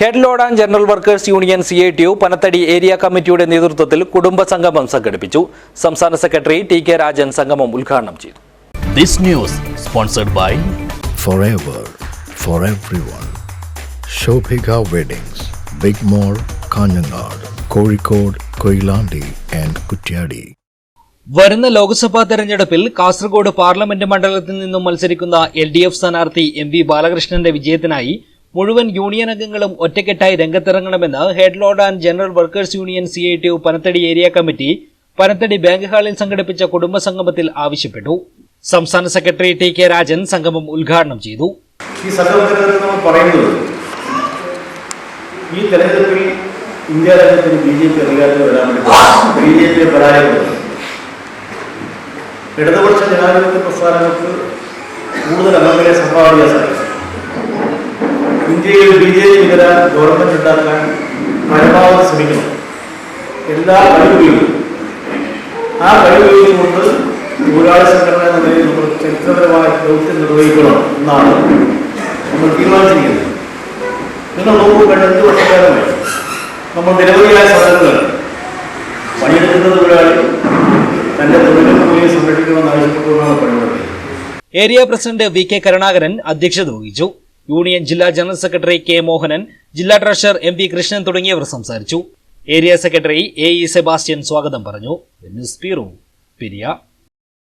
Head load and general workers union C I T U Panathady area കമ്മിറ്റിയുടെ നേതൃത്വത്തിൽ കുടുംബ സംഗമം സംഘടിപ്പിച്ചു. സംസ്ഥാന സെക്രട്ടറി ടി കെ രാജൻ സംഗമം ഉദ്ഘാടനം ചെയ്തു. This news sponsored by forever for everyone Shobhika weddings big mall Kanhangad Kozhikode Koyilandy and Kuttiady വരുന്ന ലോക്സഭാ തെരഞ്ഞെടുപ്പിൽ കാസർഗോഡ് പാർലമെന്റ് മണ്ഡലത്തിൽ നിന്നും മത്സരിക്കുന്ന എൽ ഡി എഫ് സ്ഥാനാർത്ഥി എം വി ബാലകൃഷ്ണന്റെ വിജയത്തിനായി മുഴുവൻ യൂണിയൻ അംഗങ്ങളും ഒറ്റക്കെട്ടായി രംഗത്തിറങ്ങണമെന്ന് head load and general workers union C I T Panathady area committee Panathady bank ഹാളിൽ സംഘടിപ്പിച്ച കുടുംബ സംഗമത്തിൽ ആവശ്യപ്പെട്ടു. സംസ്ഥാന സെക്രട്ടറി ടി കെ രാജൻ സംഗമം ഉദ്ഘാടനം ചെയ്തു. ഈ പറയുന്നത് ഈ തെരഞ്ഞെടുപ്പിൽ ഇന്ത്യ രാജ്യത്തിന് ബി ജെ പി അധികാരത്തിൽ വരാൻ വേണ്ടി ബി ജെ പരാജയപ്പെടുന്നു ഇടതുപക്ഷ ജനാധിപത്യ പ്രസ്ഥാനങ്ങൾക്ക് കൂടുതൽ അംഗങ്ങളെ സംഭാവന ചെയ്യാൻ സാധിക്കും ഇന്ത്യയിൽ ബി ജെ പി വരാൻ ഗവൺമെന്റ് ഉണ്ടാക്കാൻ പരമാവധി ശ്രമിക്കണം. എല്ലാ കഴിവുകളും. ആ കഴിവുകളും കൊണ്ട് തൊഴിലാളി സംഘടന എന്ന നിലയിൽ നമ്മൾ ചരിത്രപരമായ ദൗത്യം നിർവഹിക്കണം എന്നാണ് നമ്മൾ തീരുമാനിച്ചിരിക്കുന്നത്. നിങ്ങൾ നോക്കൂ കഴിഞ്ഞ അഞ്ച് വർഷക്കാലമായി നമ്മൾ നിരവധിയായ സമരങ്ങൾ പണിയെടുക്കുന്ന തൊഴിലാളി തന്റെ തൊഴിലും സംരക്ഷിക്കണമെന്ന് ആവശ്യപ്പെട്ടുകൊണ്ടാണ് പരിപാടി area president V K Karunakaran അധ്യക്ഷത വഹിച്ചു. യൂണിയൻ ജില്ലാ ജനറൽ സെക്രട്ടറി കെ മോഹനൻ ജില്ലാ ട്രഷറർ എം പി കൃഷ്ണൻ തുടങ്ങിയവർ സംസാരിച്ചു. Area secretary A E Sebastian സ്വാഗതം പറഞ്ഞു. News bureau Periya.